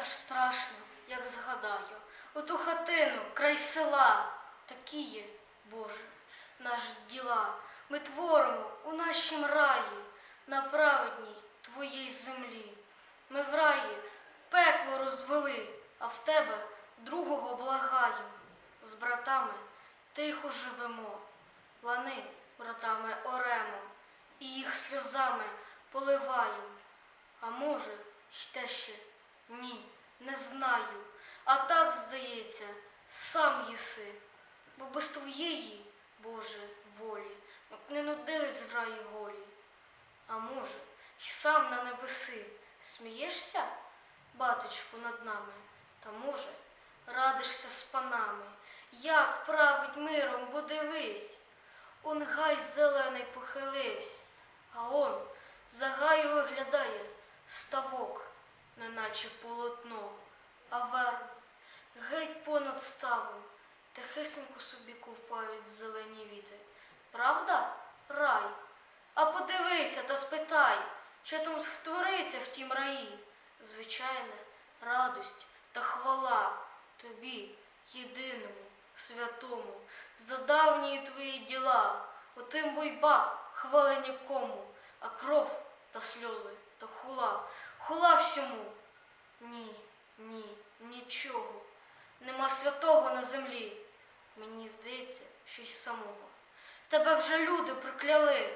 аж страшно, як згадаю. Оту хатину, край села, такі є, Боже, наш діла. Ми творимо у нашім раї, на праведній твоїй землі. Ми в раї пекло розвели, а в тебе другого благаєм. З братами тихо живемо, лани братами оремо, і їх сльозами поливаєм. А може, й те ще ні, не знаю. А так, здається, сам єси, бо без твоєї, Боже, волі не нудились в раї голі. А може, й сам на небеси смієшся, батечку, над нами, та може, радишся з панами, як править миром, бо дивись. Он гай зелений похиливсь, а он за гаю виглядає ставок, неначе полотно, а верби геть понад ставом, тихесенько собі купають зелені віти. Правда, рай? А подивися та спитай, що там твориться в тім раї. Звичайне, радость та хвала тобі, єдиному, святому, за давні твої діла. Отим бойба хвали нікому, а кров та сльози та хула, хула всьому. Ні, ні, нічого. Нема святого на землі. Мені здається, щось самого. Тебе вже люди прокляли.